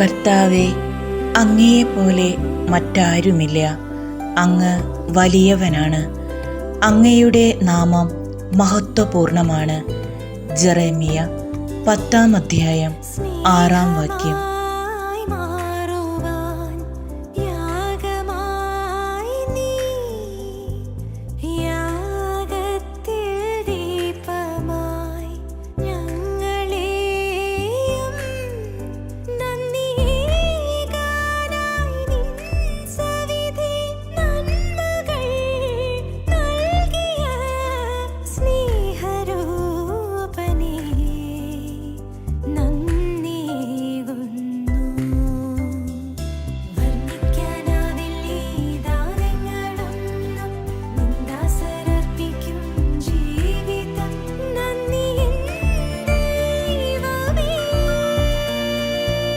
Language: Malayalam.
കർത്താവെ അങ്ങയെപ്പോലെ മറ്റാരുമില്ല. അങ്ങ് വലിയവനാണ്. അങ്ങയുടെ നാമം മഹത്വപൂർണമാണ്. ജെറേമിയ പത്താം അധ്യായം ആറാം വാക്യം.